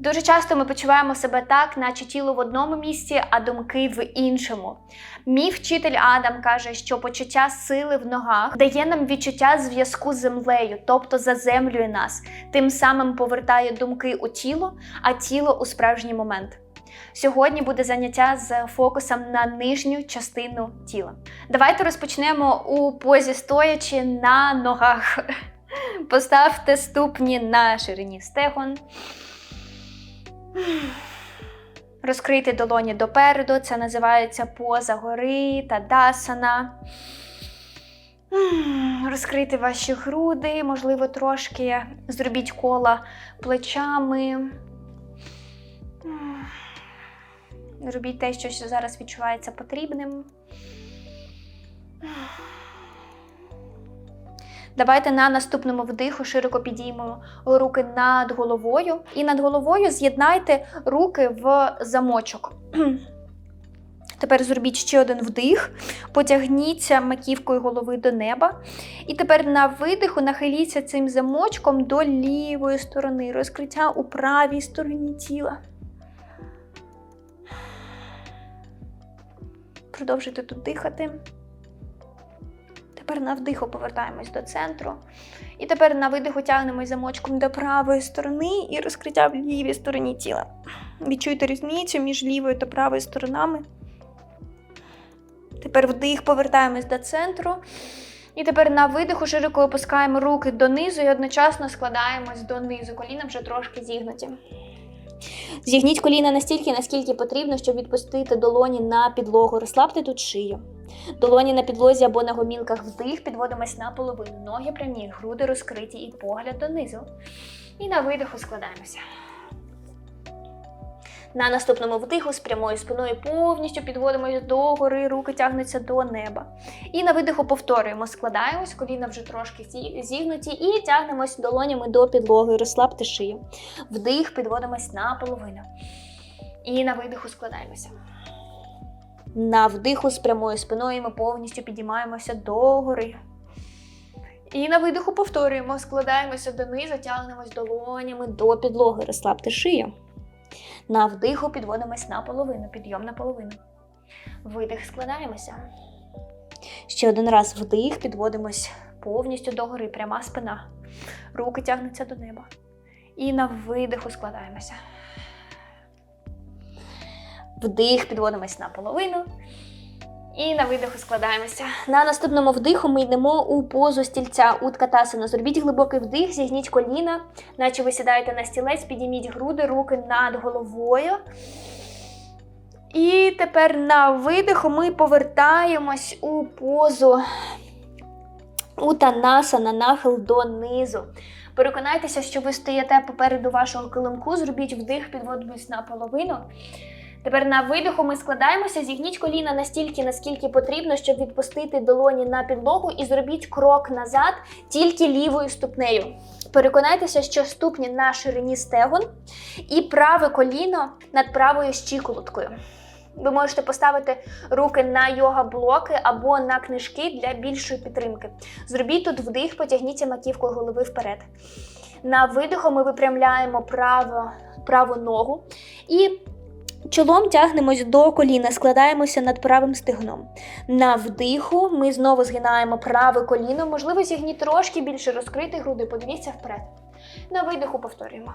Дуже часто ми почуваємо себе так, наче тіло в одному місці, а думки в іншому. Мій вчитель Адам каже, що почуття сили в ногах дає нам відчуття зв'язку з землею, тобто заземлює нас, тим самим повертає думки у тіло, а тіло у справжній момент. Сьогодні буде заняття з фокусом на нижню частину тіла. Давайте розпочнемо у позі стоячи на ногах. Поставте ступні на ширині стегон. Розкрийте долоні допереду, це називається поза гори та дасана. Розкрийте ваші груди, можливо, трошки зробіть кола плечами. Робіть те, що зараз відчувається потрібним. Давайте на наступному вдиху широко підіймемо руки над головою. І над головою з'єднайте руки в замочок. Тепер зробіть ще один вдих, потягніться маківкою голови до неба. І тепер на видиху нахиліться цим замочком до лівої сторони, розкриття у правій стороні тіла. Продовжуйте тут дихати. Тепер на вдиху повертаємось до центру. І тепер на видиху тягнемось замочком до правої сторони і розкриття в лівій стороні тіла. Відчуйте різницю між лівою та правою сторонами. Тепер вдих, повертаємось до центру. І тепер на видиху широко опускаємо руки донизу і одночасно складаємось донизу. Коліна вже трошки зігнуті. Зігніть коліна настільки, наскільки потрібно, щоб відпустити долоні на підлогу. Розслабте тут шию. Долоні на підлозі або на гомілках вдих, підводимось на половину. Ноги прямі, груди розкриті і погляд донизу. І на видиху складаємося. На наступному вдиху з прямою спиною повністю підводимось до гори, руки тягнуться до неба. І на видиху повторюємо, складаємось, коліна вже трошки зігнуті, і тягнемось долонями до підлоги, розслабте шию. Вдих, підводимось на половину. І на видиху складаємося. На вдиху з прямою спиною ми повністю підіймаємося до гори. І на видиху повторюємо, складаємося донизу, тягнемось долонями до підлоги, розслабте шию. На вдиху підводимось на половину, підйом на половину. Видих, складаємося. Ще один раз вдих, підводимось повністю до гори, пряма спина. Руки тягнуться до неба. І на видиху складаємося. Вдих, підводимось на половину. І на видиху складаємося. На наступному вдиху ми йдемо у позу стільця Уткатасана. Зробіть глибокий вдих, зігніть коліна, наче ви сідаєте на стілець, підійміть груди, руки над головою. І тепер на видиху ми повертаємось у позу Утанасана, нахил донизу. Переконайтеся, що ви стоїте попереду вашого килимку, зробіть вдих, підводимось на половину. Тепер на видиху ми складаємося, зігніть коліна настільки, наскільки потрібно, щоб відпустити долоні на підлогу, і зробіть крок назад тільки лівою ступнею. Переконайтеся, що ступні на ширині стегон і праве коліно над правою щиколоткою. Ви можете поставити руки на йога-блоки або на книжки для більшої підтримки. Зробіть тут вдих, потягніться маківкою голови вперед. На видиху ми випрямляємо право, праву ногу і Чолом тягнемось до коліна, складаємося над правим стегном. На вдиху ми знову згинаємо праве коліно, можливо, зігніть трошки більше розкрити груди, подивіться вперед. На видиху повторюємо.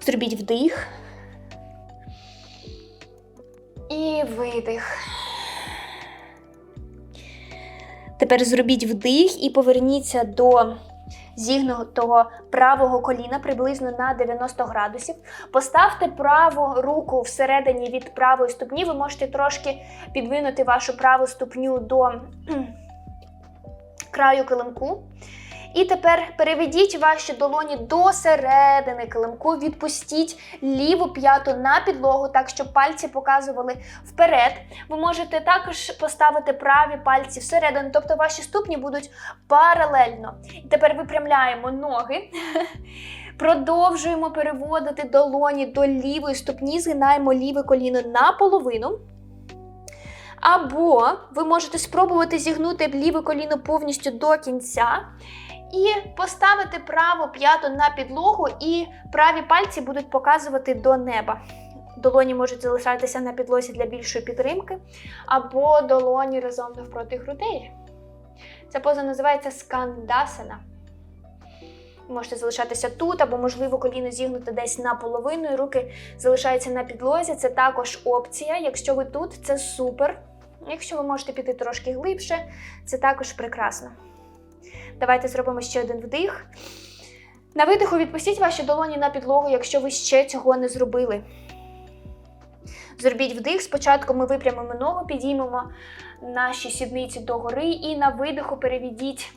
Зробіть вдих. І видих. Тепер зробіть вдих і поверніться до зігнутого правого коліна приблизно на 90 градусів. Поставте праву руку всередині від правої ступні. Ви можете трошки підвинути вашу праву ступню до краю килимку. І тепер переведіть ваші долоні до середини килимку, відпустіть ліву п'яту на підлогу, так щоб пальці показували вперед. Ви можете також поставити праві пальці всередину, тобто ваші ступні будуть паралельно. І тепер випрямляємо ноги. Продовжуємо переводити долоні до лівої ступні, згинаємо ліве коліно наполовину. Або ви можете спробувати зігнути ліве коліно повністю до кінця І поставити праву п'яту на підлогу, і праві пальці будуть показувати до неба. Долоні можуть залишатися на підлозі для більшої підтримки, або долоні разом навпроти грудей. Ця поза називається скандасана. Можете залишатися тут, або, можливо, коліно зігнути десь наполовину, і руки залишаються на підлозі. Це також опція. Якщо ви тут, це супер. Якщо ви можете піти трошки глибше, це також прекрасно. Давайте зробимо ще один вдих. На видиху відпустіть ваші долоні на підлогу, якщо ви ще цього не зробили. Зробіть вдих. Спочатку ми випрямимо ногу, підіймемо наші сідниці догори і на видиху переведіть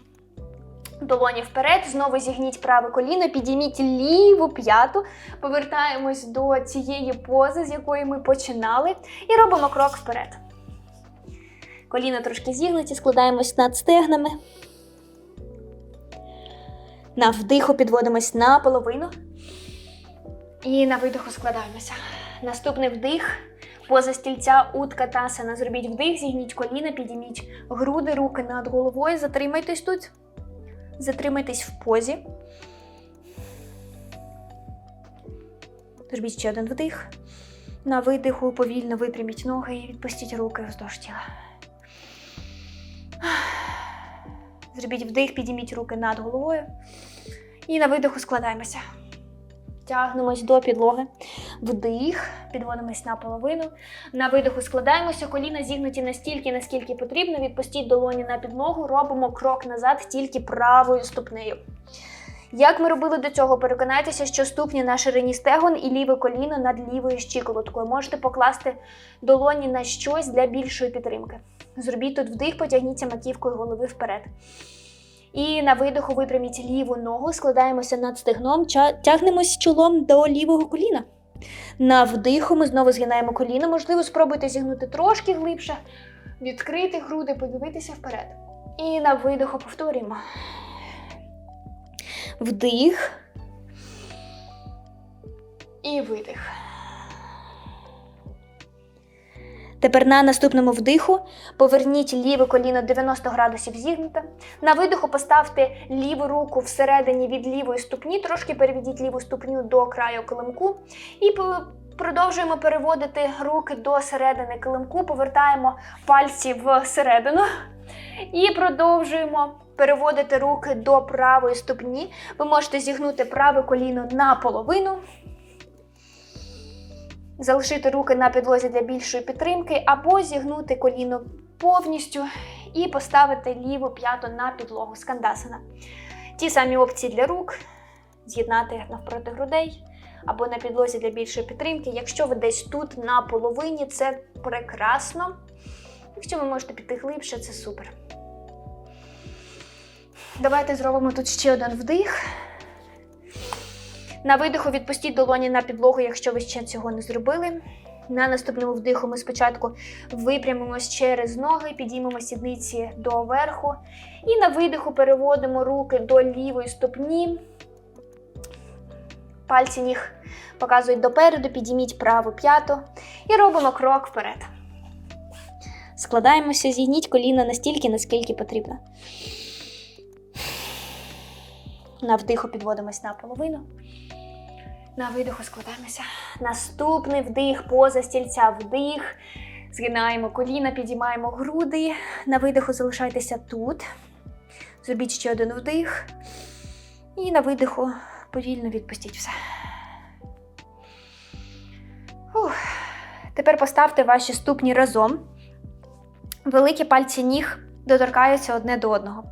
долоні вперед. Знову зігніть праве коліно, підійміть ліву п'яту, повертаємось до цієї пози, з якої ми починали, і робимо крок вперед. Коліна трошки зігнуті, складаємось над стегнами. На вдиху підводимось на половину. І на видиху складаємося. Наступний вдих. Поза стільця утка тасана. Зробіть вдих, зігніть коліна, підійміть груди, руки над головою. Затримайтесь тут. Затримайтесь в позі. Зробіть ще один вдих. На видиху повільно випряміть ноги і відпустіть руки вздовж тіла. Зробіть вдих, підійміть руки над головою. І на видиху складаємося. Тягнемось до підлоги. Вдих, підводимось на половину. На видиху складаємося, коліна зігнуті настільки, наскільки потрібно. Відпустіть долоні на підлогу, робимо крок назад тільки правою ступнею. Як ми робили до цього, переконайтеся, що ступні на ширині стегон і ліве коліно над лівою щиколоткою. Можете покласти долоні на щось для більшої підтримки. Зробіть тут вдих, потягніться маківкою голови вперед. І на видиху випряміть ліву ногу, складаємося над стегном, тягнемось чолом до лівого коліна. На вдиху ми знову згинаємо коліно. Можливо, спробуйте зігнути трошки глибше, відкрити груди, подивитися вперед. І на видиху повторюємо. Вдих. І видих. Тепер на наступному вдиху поверніть ліве коліно 90 градусів зігнуте. На видиху поставте ліву руку всередині від лівої ступні, трошки переведіть ліву ступню до краю килимку. І продовжуємо переводити руки до середини килимку, повертаємо пальці всередину. І продовжуємо переводити руки до правої ступні. Ви можете зігнути праве коліно наполовину. Залишити руки на підлозі для більшої підтримки, або зігнути коліно повністю і поставити ліву п'яту на підлогу скандасана. Ті самі опції для рук, з'єднати навпроти грудей, або на підлозі для більшої підтримки. Якщо ви десь тут на половині, це прекрасно. Якщо ви можете піти глибше, це супер. Давайте зробимо тут ще один вдих. На видиху відпустіть долоні на підлогу, якщо ви ще цього не зробили. На наступному вдиху ми спочатку випрямимось через ноги, підіймемо сідниці до верху. І на видиху переводимо руки до лівої ступні. Пальці ніг показують допереду, підійміть праву п'яту і робимо крок вперед. Складаємося, зігніть коліна настільки, наскільки потрібно. На вдиху підводимось на половину. На видиху складаємося. Наступний вдих, поза стільця, вдих. Згинаємо коліна, підіймаємо груди. На видиху залишайтеся тут. Зробіть ще один вдих. І на видиху повільно відпустіть все. Фух. Тепер поставте ваші ступні разом. Великі пальці ніг доторкаються одне до одного.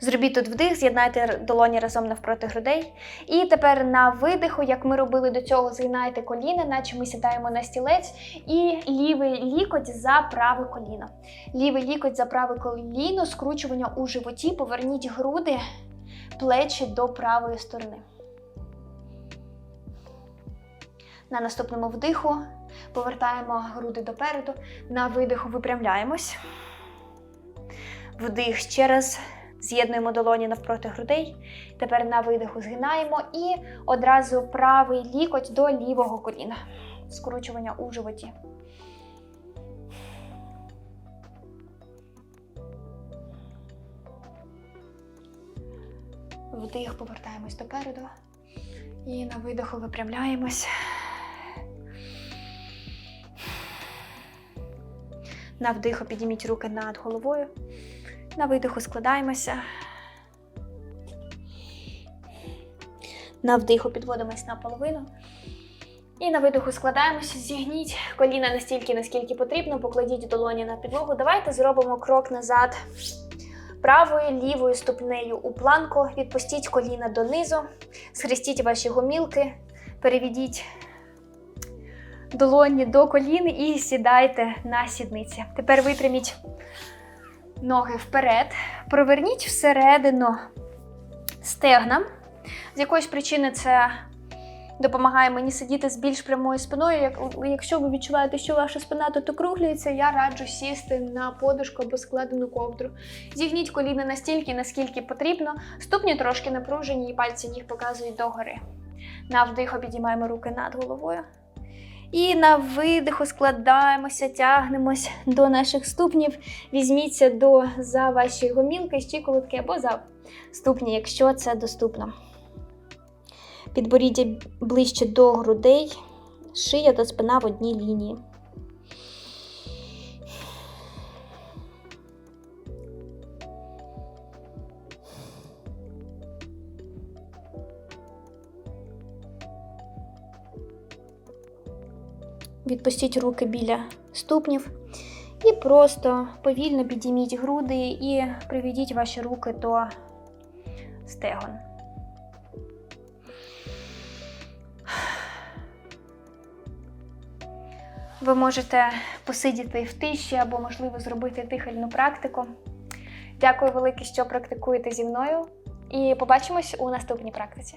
Зробіть тут вдих, з'єднайте долоні разом навпроти грудей. І тепер на видиху, як ми робили до цього, згинайте коліна, наче ми сідаємо на стілець, і лівий лікоть за праве коліно. Лівий лікоть за праве коліно, скручування у животі, поверніть груди, плечі до правої сторони. На наступному вдиху повертаємо груди допереду. На видиху випрямляємось. Вдих ще раз. З'єднуємо долоні навпроти грудей. Тепер на видиху згинаємо і одразу правий лікоть до лівого коліна. Скручування у животі. вдих, повертаємось допереду. І на видоху випрямляємось. На вдиху підійміть руки над головою. На видиху складаємося. На вдиху підводимось на половину. І на видиху складаємося, зігніть коліна настільки, наскільки потрібно, покладіть долоні на підлогу. Давайте зробимо крок назад правою, лівою ступнею у планку. Відпустіть коліна донизу, схрестіть ваші гомілки, переведіть долоні до колін і сідайте на сідниці. Тепер випряміть ноги вперед, проверніть всередину стегна. З якоїсь причини це допомагає мені сидіти з більш прямою спиною. Якщо ви відчуваєте, що ваша спина тут округлюється, я раджу сісти на подушку або складену ковдру. Зігніть коліна настільки, наскільки потрібно. Ступні трошки напружені, і пальці ніг показують догори. На вдиху підіймаємо руки над головою. І на видиху складаємося, тягнемось до наших ступнів. Візьміться до за ваші гомілки, щиколотки або за ступні, якщо це доступно. Підборіддя ближче до грудей, шия та спина в одній лінії. Відпустіть руки біля ступнів і просто повільно підійміть груди і приведіть ваші руки до стегон. Ви можете посидіти в тиші або, можливо, зробити дихальну практику. Дякую велике, що практикуєте зі мною. І побачимось у наступній практиці.